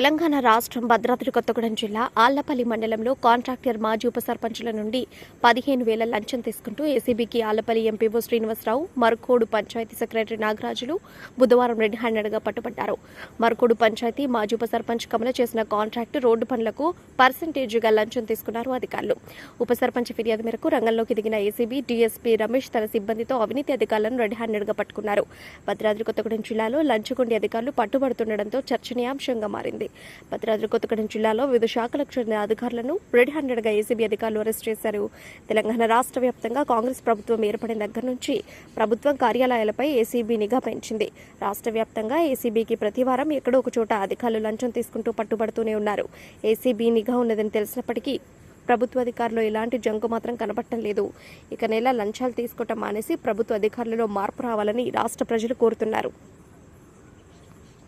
తెలంగాణ రాష్ట్రం భద్రాద్రి కొత్తగూడెం జిల్లా ఆళ్ళపల్లి మండలంలో కాంట్రాక్టర్ మాజీ ఉప సర్పంచుల నుండి పదిహేను వేల లంచం తీసుకుంటూ ఏసీబీకి ఆళ్ళపల్లి ఎంపీఓ శ్రీనివాసరావు మరుకోడు పంచాయతీ సెక్రటరీ నాగరాజులు బుధవారం రెడ్ హ్యాండెడ్గా పట్టుబడ్డారు. మరుకోడు పంచాయతీ మాజీ ఉప సర్పంచ్ కమల చేసిన కాంట్రాక్టు రోడ్డు పనులకు పర్సంటేజ్గా లంచం తీసుకున్నారు అధికారులు. ఉప సర్పంచ్ ఫిర్యాదు మేరకు రంగంలోకి దిగిన ఏసీబీ డీఎస్పీ రమేష్ తన సిబ్బందితో అవినీతి అధికారులను రెడ్ హ్యాండెడ్గా పట్టుకున్నారు. భద్రాద్రి కొత్తగూడెం జిల్లాలో లంచగొండి అధికారులు పట్టుబడుతుండటంతో చర్చనీయాంశంగా మారింది. భద్రాద్రి కొత్తగూడెం జిల్లాలో వివిధ శాఖలకు చెందిన అధికారులను రెడ్ హ్యాండెడ్గా ఏసీబీ అధికారులు అరెస్ట్ చేశారు. తెలంగాణ రాష్ట్ర వ్యాప్తంగా కాంగ్రెస్ ప్రభుత్వం ఏర్పడిన దగ్గర నుంచి ప్రభుత్వం కార్యాలయాలపై ఏసీబీ నిఘా పెంచింది. రాష్ట్ర వ్యాప్తంగా ఏసీబీకి ప్రతి వారం ఎక్కడో ఒక చోట అధికారులు లంచం తీసుకుంటూ పట్టుబడుతూనే ఉన్నారు. ఏసీబీ నిఘా ఉన్నదని తెలిసినప్పటికీ ప్రభుత్వ అధికారులు ఎలాంటి జంకు మాత్రం కనబడటం లేదు. ఇక నెల లంచాలు తీసుకోవటం మానేసి ప్రభుత్వ అధికారులలో మార్పు రావాలని రాష్ట్ర ప్రజలు కోరుతున్నారు.